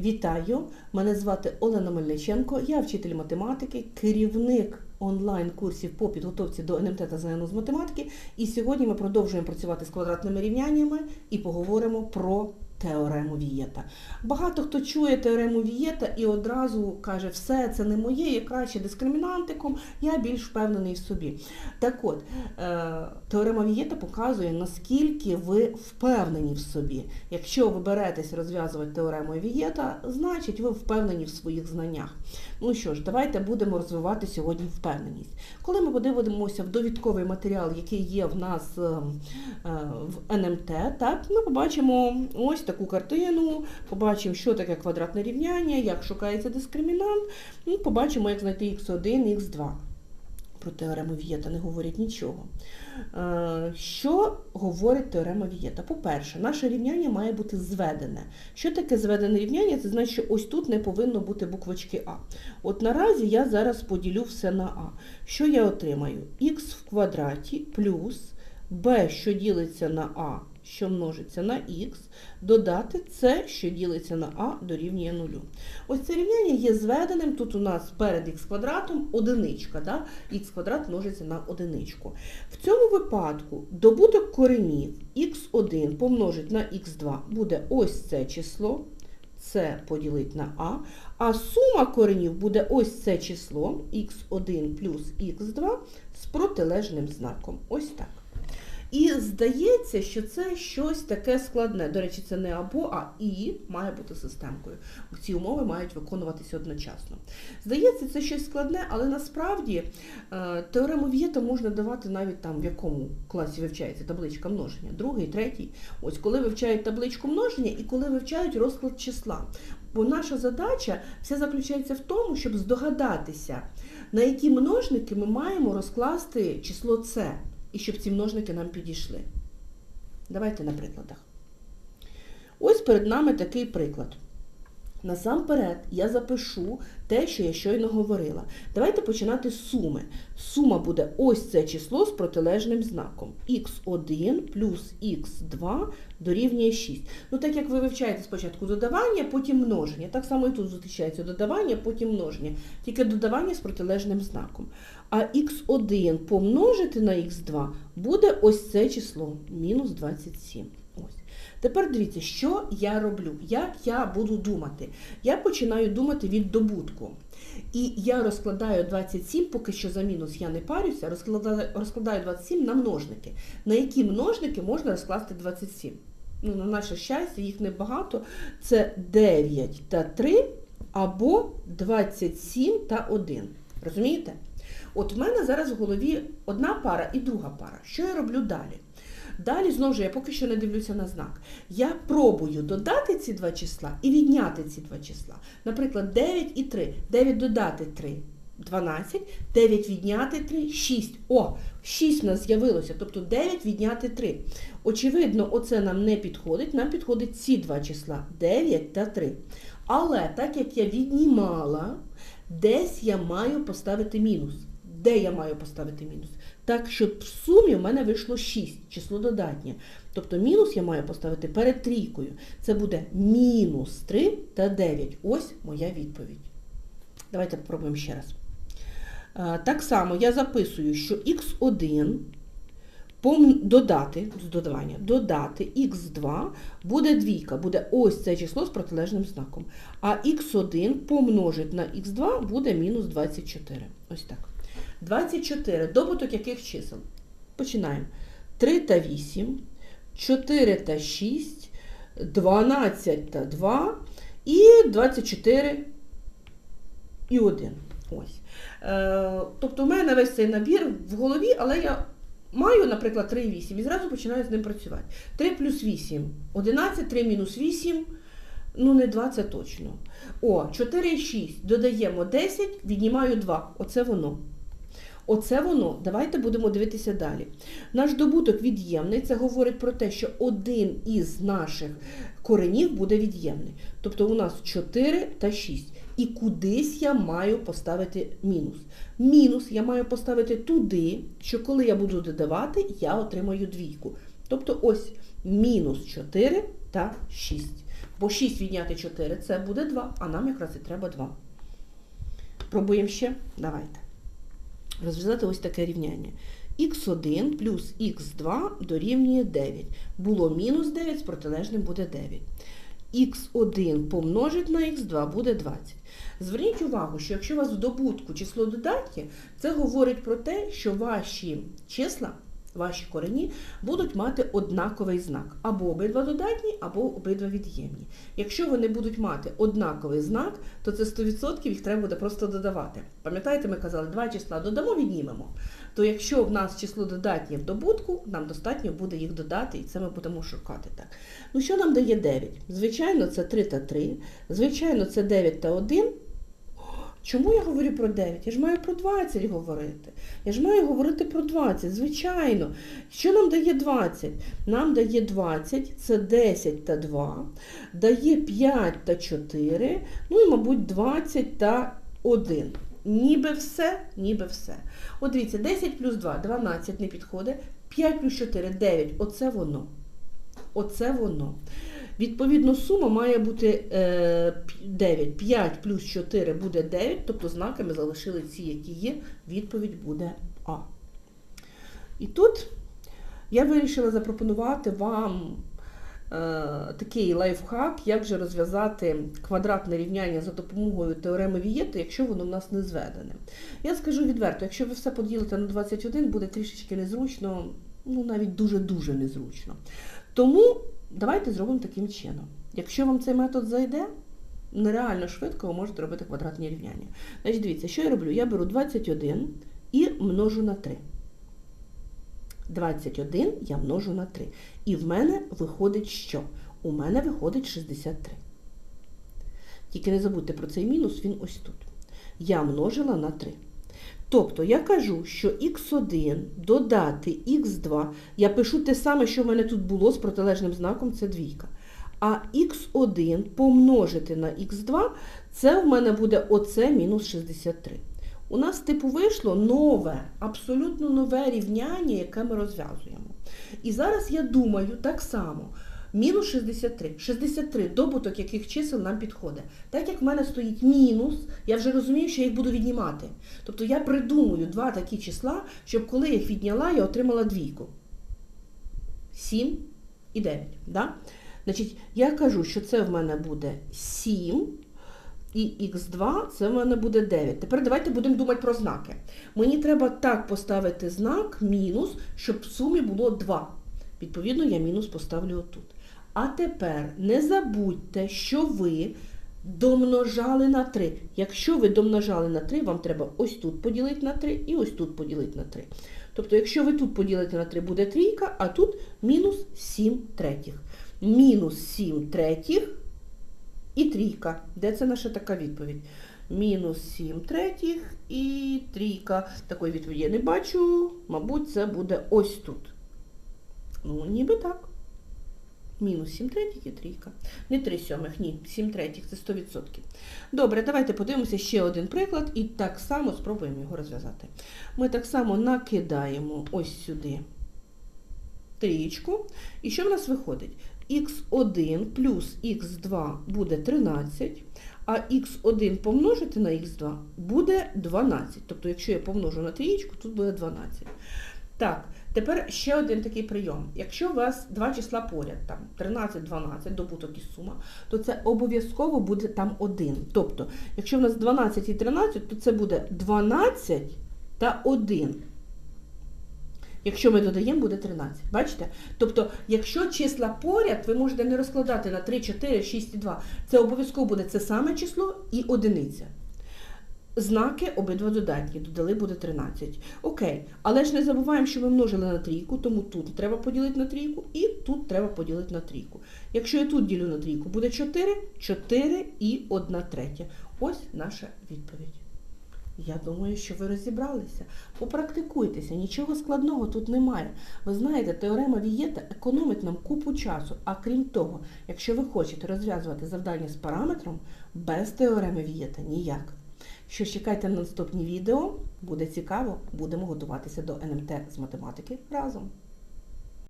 Вітаю! Мене звати Олена Мельниченко, я вчитель математики, керівник онлайн-курсів по підготовці до НМТ та ЗНО з математики. І сьогодні ми продовжуємо працювати з квадратними рівняннями і поговоримо про теорему Вієта. Багато хто чує теорему Вієта і одразу каже, все це не моє, я краще дискримінантиком, я більш впевнений в собі. Так от, е, теорема Вієта показує, наскільки ви впевнені в собі. Якщо ви беретесь розв'язувати теорему Вієта, значить ви впевнені в своїх знаннях. Ну що ж, давайте будемо розвивати сьогодні впевненість. Коли ми подивимося в довідковий матеріал, який є в нас е, е, в НМТ, так, ми побачимо ось таку картину, побачимо, що таке квадратне рівняння, як шукається дискримінант, і побачимо, як знайти х1, х2. Про теорему Вієта не говорять нічого. Е, Що говорить теорема Вієта? По-перше, наше рівняння має бути зведене. Що таке зведене рівняння? Це значить, що ось тут не повинно бути буквочки А. От наразі я зараз поділю все на А. Що я отримаю? Х в квадраті плюс b, що ділиться на А, що множиться на х, додати c, що ділиться на А, дорівнює нулю. Ось це рівняння є зведеним. Тут у нас перед х квадратом одиничка. Да? х квадрат множиться на одиничку. В цьому випадку добуток коренів х1 помножить на х2 буде ось це число. Це поділить на А, а сума коренів буде ось це число х1 плюс х2 з протилежним знаком. Ось так. І здається, що це щось таке складне. До речі, це не або, а і має бути системкою. Ці умови мають виконуватися одночасно. Здається, це щось складне, але насправді е, теорему Вієта можна давати навіть там, в якому класі вивчається табличка множення, другий, третій. Ось коли вивчають табличку множення і коли вивчають розклад числа. Бо наша задача вся заключається в тому, щоб здогадатися, на які множники ми маємо розкласти число С і щоб ці множники нам підійшли. Давайте на прикладах. Ось перед нами такий приклад. Насамперед я запишу те, що я щойно говорила. Давайте починати з суми. Сума буде ось це число з протилежним знаком. х1 плюс х2 дорівнює 6. Ну, так як ви вивчаєте спочатку додавання, потім множення. Так само і тут зустрічається додавання, потім множення. Тільки додавання з протилежним знаком. А х1 помножити на х2 буде ось це число, мінус 27. Ось. Тепер дивіться, що я роблю, як я буду думати. Я починаю думати від добутку. І я розкладаю 27, поки що за мінус я не парюся, розкладаю, розкладаю 27 на множники. На які множники можна розкласти 27? Ну, на наше щастя, їх небагато. Це 9 та 3 або 27 та 1. Розумієте? От в мене зараз в голові одна пара і друга пара. Що я роблю далі? Далі, знову ж, я поки що не дивлюся на знак. Я пробую додати ці два числа і відняти ці два числа. Наприклад, 9 і 3. 9 додати 3. 12, 9 відняти 3, 6. О, 6 в нас з'явилося, тобто 9 відняти 3. Очевидно, оце нам не підходить, нам підходить ці два числа 9 та 3. Але так як я віднімала, десь я маю поставити мінус. Де я маю поставити мінус? Так, щоб в сумі в мене вийшло 6, число додатнє. Тобто мінус я маю поставити перед трійкою. Це буде мінус 3 та 9. Ось моя відповідь. Давайте спробуємо ще раз. Так само я записую, що х1 додати, з додавання, додати х2 буде двійка, буде ось це число з протилежним знаком. А х1 помножить на х2 буде мінус 24. Ось так. 24. Добуток яких чисел? Починаємо. 3 та 8, 4 та 6, 12 та 2 і 24 і 1. Ось. Е, тобто в мене весь цей набір в голові, але я маю, наприклад, 3 і 8 і зразу починаю з ним працювати. 3 плюс 8 11, 3 мінус 8. Ну, не 2, це точно. О, 4 і 6. Додаємо 10, віднімаю 2. Оце воно. Оце воно. Давайте будемо дивитися далі. Наш добуток від'ємний, це говорить про те, що один із наших коренів буде від'ємний. Тобто у нас 4 та 6. І кудись я маю поставити мінус. Мінус я маю поставити туди, що коли я буду додавати, я отримаю двійку. Тобто ось мінус 4 та 6. Бо 6 відняти 4 це буде 2, а нам якраз і треба 2. Пробуємо ще. Давайте. Розв'язати ось таке рівняння. х1 плюс х2 дорівнює 9. Було мінус 9, з протилежним буде 9. х1 помножить на х2 буде 20. Зверніть увагу, що якщо у вас в добутку число додатки, це говорить про те, що ваші числа, ваші корені будуть мати однаковий знак. Або обидва додатні, або обидва від'ємні. Якщо вони будуть мати однаковий знак, то це 100% їх треба буде просто додавати. Пам'ятаєте, ми казали, два числа додамо, віднімемо. То якщо в нас число додатнє в добутку, нам достатньо буде їх додати, і це ми будемо шукати так. Ну що нам дає 9? Звичайно, це 3 та 3. Звичайно, це 9 та 1. Чому я говорю про 9? Я ж маю про 20 говорити. Я ж маю говорити про 20, звичайно. Що нам дає 20? Нам дає 20, це 10 та 2, дає 5 та 4, ну і, мабуть, 20 та 1. Ніби все, ніби все. От дивіться, 10 плюс 2, 12 не підходить, 5 плюс 4, 9. Оце воно. Оце воно. Відповідно, сума має бути е, 9. 5 плюс 4 буде 9, тобто знаки ми залишили ці, які є. Відповідь буде А. І тут я вирішила запропонувати вам е, такий лайфхак, як же розв'язати квадратне рівняння за допомогою теореми Вієта, якщо воно в нас не зведене. Я скажу відверто, якщо ви все поділите на 21, буде трішечки незручно, ну навіть дуже-дуже незручно. Тому давайте зробимо таким чином. Якщо вам цей метод зайде, нереально швидко ви можете робити квадратні рівняння. Значить, дивіться, що я роблю? Я беру 21 і множу на 3. 21 я множу на 3. І в мене виходить що? У мене виходить 63. Тільки не забудьте про цей мінус, він ось тут. Я множила на 3. Тобто я кажу, що х1 додати х2, я пишу те саме, що в мене тут було з протилежним знаком, це двійка. А х1 помножити на х2, це в мене буде оце мінус 63. У нас типу вийшло нове, абсолютно нове рівняння, яке ми розв'язуємо. І зараз я думаю так само. Мінус 63. 63 добуток яких чисел нам підходить. Так як в мене стоїть мінус, я вже розумію, що я їх буду віднімати. Тобто я придумую два такі числа, щоб коли я їх відняла, я отримала двійку. 7 і 9. Да? Значить, я кажу, що це в мене буде 7. І х2 це в мене буде 9. Тепер давайте будемо думати про знаки. Мені треба так поставити знак мінус, щоб в сумі було 2. Відповідно, я мінус поставлю отут. А тепер не забудьте, що ви домножали на 3. Якщо ви домножали на 3, вам треба ось тут поділити на 3 і ось тут поділити на 3. Тобто, якщо ви тут поділите на 3, буде трійка, а тут мінус 7 третіх. Мінус 7 третіх і трійка. Де це наша така відповідь? Мінус 7 третіх і трійка. Такої відповіді я не бачу. Мабуть, це буде ось тут. Ну, ніби так. Мінус 7 третіх і трійка. Не 3 сьомих, ні, 7 третіх, це 100%. Добре, давайте подивимося ще один приклад і так само спробуємо його розв'язати. Ми так само накидаємо ось сюди трієчку. І що в нас виходить? х1 плюс х2 буде 13, а х1 помножити на х2 буде 12. Тобто, якщо я помножу на трієчку, тут буде 12. Так, тепер ще один такий прийом. Якщо у вас два числа поряд, там 13, 12, добуток і сума, то це обов'язково буде там 1. Тобто, якщо в нас 12 і 13, то це буде 12 та 1. Якщо ми додаємо, буде 13. Бачите? Тобто, якщо числа поряд, ви можете не розкладати на 3, 4, 6 і 2. Це обов'язково буде це саме число і одиниця. Знаки обидва додатні, додали буде 13. Окей, але ж не забуваємо, що ми множили на трійку, тому тут треба поділити на трійку і тут треба поділити на трійку. Якщо я тут ділю на трійку, буде 4, 4 і 1 третя. Ось наша відповідь. Я думаю, що ви розібралися. Попрактикуйтеся, нічого складного тут немає. Ви знаєте, теорема Вієта економить нам купу часу. А крім того, якщо ви хочете розв'язувати завдання з параметром, без теореми Вієта ніяк. Що ж, чекайте на наступні відео, буде цікаво, будемо готуватися до НМТ з математики разом.